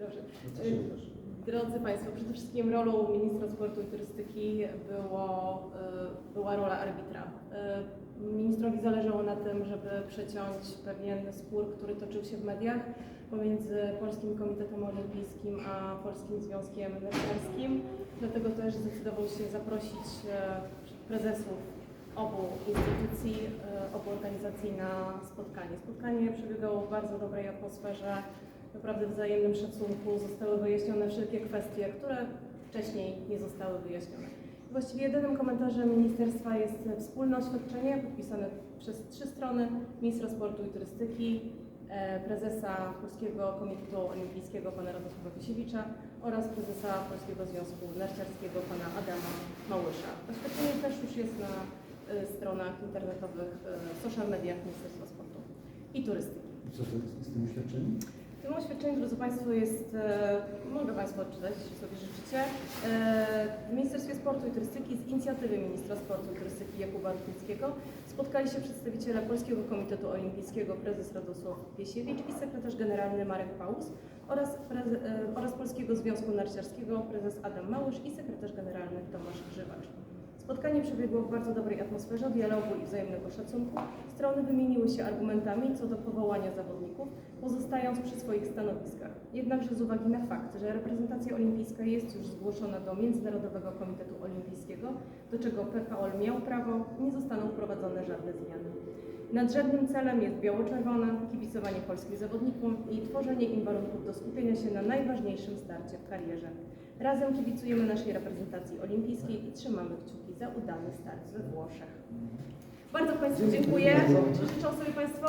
Dobrze. No wydarzy? Drodzy Państwo, przede wszystkim rolą ministra sportu i turystyki było, y, była rola arbitra. Y, Ministrowi zależało na tym, żeby przeciąć pewien spór, który toczył się w mediach pomiędzy Polskim Komitetem Olimpijskim a Polskim Związkiem Narciarskim. Dlatego też zdecydował się zaprosić prezesów obu instytucji, obu organizacji na spotkanie. Spotkanie przebiegało w bardzo dobrej atmosferze, naprawdę wzajemnym szacunku. Zostały wyjaśnione wszelkie kwestie, które wcześniej nie zostały wyjaśnione. Właściwie jedynym komentarzem ministerstwa jest wspólne oświadczenie podpisane przez trzy strony, ministra sportu i turystyki, e, prezesa Polskiego Komitetu Olimpijskiego pana Radosława Wysiewicza oraz prezesa Polskiego Związku Narciarskiego pana Adama Małysza. Oświadczenie też już jest na e, stronach internetowych, e, social mediach Ministerstwa Sportu i Turystyki. Co to jest z tym oświadczeniem? Tym oświadczeniu, drodzy Państwo, jest, e, mogę Państwu odczytać, jeśli sobie życzycie, e, w Ministerstwie Sportu i Turystyki z inicjatywy Ministra Sportu i Turystyki Jakuba Rutnickiego spotkali się przedstawiciele Polskiego Komitetu Olimpijskiego prezes Radosław Piesiewicz i sekretarz generalny Marek Paus oraz, e, oraz Polskiego Związku Narciarskiego prezes Adam Małysz i sekretarz generalny Tomasz Grzywacz. Spotkanie przebiegło w bardzo dobrej atmosferze dialogu i wzajemnego szacunku. Strony wymieniły się argumentami co do powołania zawodników, pozostając przy swoich stanowiskach. Jednakże z uwagi na fakt, że reprezentacja olimpijska jest już zgłoszona do Międzynarodowego Komitetu Olimpijskiego, do czego PKOL miał prawo, nie zostaną wprowadzone żadne zmiany. Nadrzędnym celem jest biało-czerwona, kibicowanie polskim zawodnikom i tworzenie im warunków do skupienia się na najważniejszym starcie w karierze. Razem kibicujemy naszej reprezentacji olimpijskiej i trzymamy kciuki za udany start we Włoszech. Bardzo Państwu dziękuję. Życzę sobie Państwo